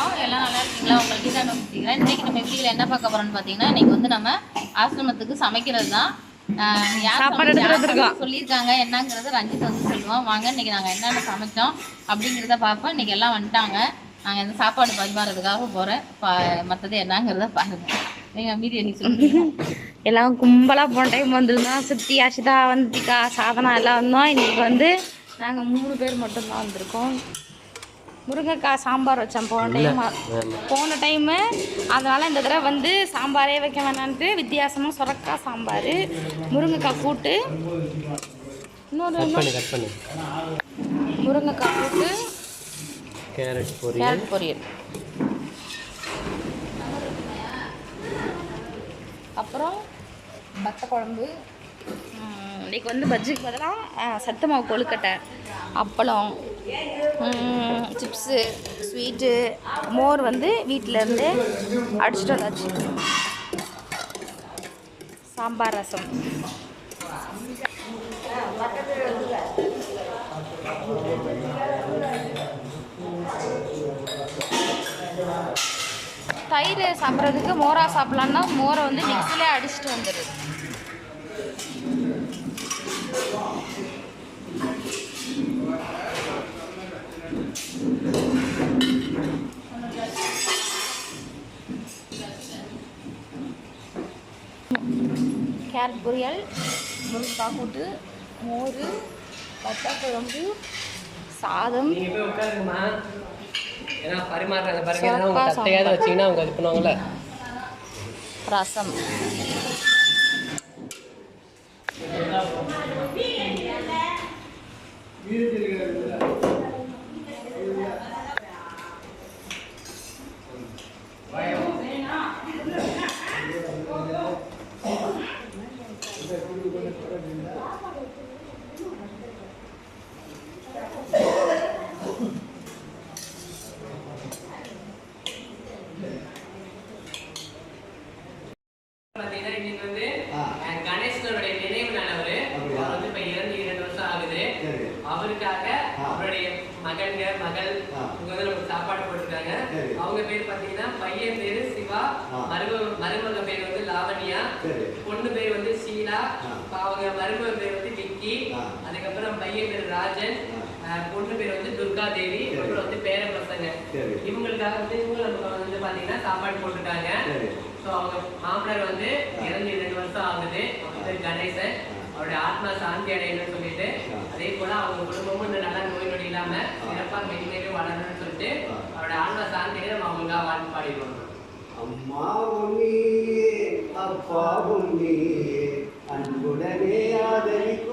வணக்கம் எல்லாம் நல்லா இருக்கீங்களா? உங்களுக்கு இன்னைக்கு நம்ம வீடியோவில் என்ன பார்க்க போறோம்னு பார்த்தீங்கன்னா இன்னைக்கு வந்து நம்ம ஆசிரமத்துக்கு சமைக்கிறது தான் யார் சொல்லியிருக்காங்க என்னங்கிறத ரஞ்சித் வந்து சொல்லுவோம் வாங்க இன்னைக்கு நாங்கள் என்னென்ன சமைச்சோம் அப்படிங்கிறத பார்ப்போம். இன்னைக்கு எல்லாம் வந்துட்டாங்க. நாங்கள் இந்த சாப்பாடு பரிமாறதுக்காக போகிறேன் பா மற்றது என்னங்கிறத பாருங்க. நீங்கள் மீதி நீ சொல்லுங்க. எல்லாம் கும்பலாக போன டைம் வந்திருந்தோம். சித்தி அஷிதா வந்திக்கா சாதனா எல்லாம் வந்தோம். இன்னைக்கு வந்து நாங்கள் மூணு பேர் மட்டும்தான் வந்திருக்கோம். முருங்கைக்காய் சாம்பார் வச்சோம் போன டைம் போன டைமு அதனால் இந்த தடவை வந்து சாம்பாரே வைக்க வேணான்ட்டு வித்தியாசமாக சுரக்காய் சாம்பார் முருங்கைக்காய் கூட்டு இன்னொரு முருங்கைக்காய் கூட்டு கேரட் பொரியல். கேரட் பொரியல். அப்புறம் பத்த குழம்பு. ம், இன்னைக்கு வந்து பஜ்ஜிக்கு பதிலாக சத்து மாவு கொழுக்கட்டை அப்பளம். சிப்ஸு ஸ்வீட்டு மோர் வந்து வீட்டிலேருந்து அடிச்சிட்டு வந்தாச்சு. சாம்பார் ரசம். தயிர் சாப்பிட்றதுக்கு மோரா சாப்பிட்லான்னா மோரை வந்து மிக்சிலே அடிச்சுட்டு வந்துடுது. கேரட் பொரியல் முருங்கைக்காய் கூட்டு மோர் வத்த குழம்பு சாதம். நீங்க போய் உட்காருங்கம்மா ஏன்னா மகன்க மகள் இவங்க வந்து நமக்கு சாப்பாடு போட்டிருக்காங்க. அவங்க பேர் பாத்தீங்கன்னா பையன் பேரு சிவா மருமக மருமக பேர் வந்து லாவண்யா. பொண்ணு பேர் வந்து ஷீலா. அவங்க மருமக பேர் வந்து விக்கி. அதுக்கப்புறம் பையன் பேர் ராஜன். பொண்ணு பேர் வந்து துர்கா தேவி. அப்புறம் வந்து பேர பசங்க. இவங்களுக்காக வந்து இவங்க வந்து பாத்தீங்கன்னா சாப்பாடு போட்டுருக்காங்க. ஸோ அவங்க மாமனார் வந்து இறந்து இரண்டு வருஷம் ஆகுது. அவங்க பேர் கணேசன். அவருடைய ஆத்மா சாந்தி அடையணும்னு சொல்லிட்டு அதே போல அவங்க குடும்பமும் இன்னும் நல்லா நோய் நொடி இல்லாம சிறப்பா மென்மேலும் வளரணும்னு சொல்லிட்டு அவருடைய ஆத்மா சாந்தியை நம்ம அவங்களுக்காக வாழ்த்து பாடிடுவோம். அம்மா உன்னியே அப்பா உன்னியே அன்புடனே ஆதரிக்கும்.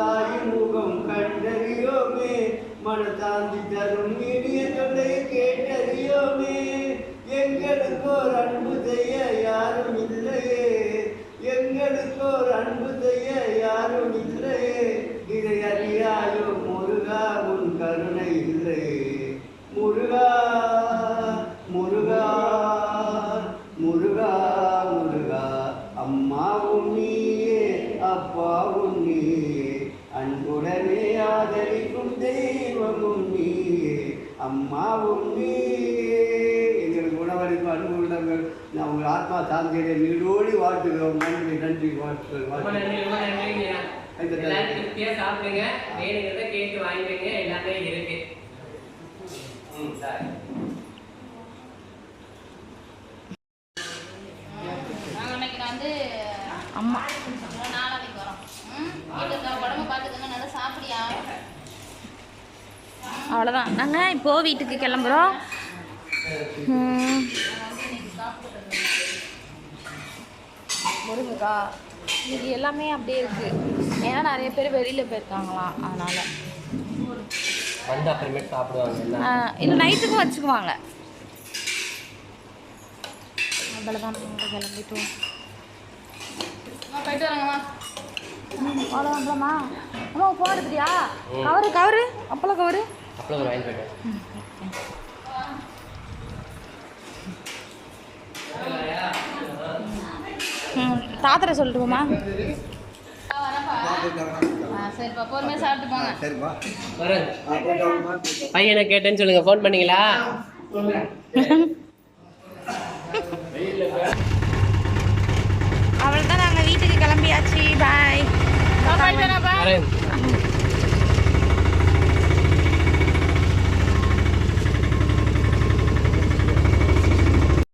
தாய் முகம் கண்டறியோமே மனதாந்தி தரும் இனிய தொண்டை கேட்டறியோமே. எங்களுக்கு ஒரு அன்பு ஆதரிக்கும் தெய்வமும் நீயே அம்மாவும் நீயே எங்களுக்கு உணவளிப்பு அன்பு உள்ளங்கள் நான் உங்கள் ஆத்மா சாந்தியை நீடோடி வாழ்த்துகிறோம். நன்றி நன்றி வாழ்த்துக்கள். ரொம்ப வாழ்த்துக்கள் நன்றி ரொம்ப நன்றிங்க எல்லாரும் திருப்தியா சாப்பிடுங்க. வேணுங்கிறத கேட்டு வாங்கிக்கோங்க. எல்லாமே இருக்கு. ம் சரி. அம்மா நாளைக்கு வரோம் ம் வீட்டில் இருக்க உடம்பு பார்த்துக்கங்க நல்லா சாப்பிடியா அவ்வளோதான் நாங்கள் இப்போது வீட்டுக்கு கிளம்புறோம். ம், முருங்கைக்காய் இது எல்லாமே அப்படியே இருக்குது ஏன்னா நிறைய பேர் வெளியில் போயிருக்காங்களாம் அதனால். வந்து சாப்பிடுவாங்க இல்லை நைட்டுக்கும் வச்சுக்குவாங்க. அவ்வளோதான் கிளம்பிட்டோம். போயிட்டு வரேங்கம்மா. அவ்வளோ அம்மா எடுத்துட்டியா? Cover cover? அப்பளம் கவரு? அப்புறம் வாங்கி போயிட்டேன் ம் தாத்தரை சொல்லிட்டு போமா ஆ, சரிப்பா பொறுமையாக சாப்பிட்டு போங்க. சரிப்பா வரேன் பையனை கேட்டேன்னு சொல்லுங்க. ஃபோன் பண்ணீங்களா? அவள் தான் நாங்கள் வீட்டுக்கு கிளம்பியாச்சு. பாய் வரேன்.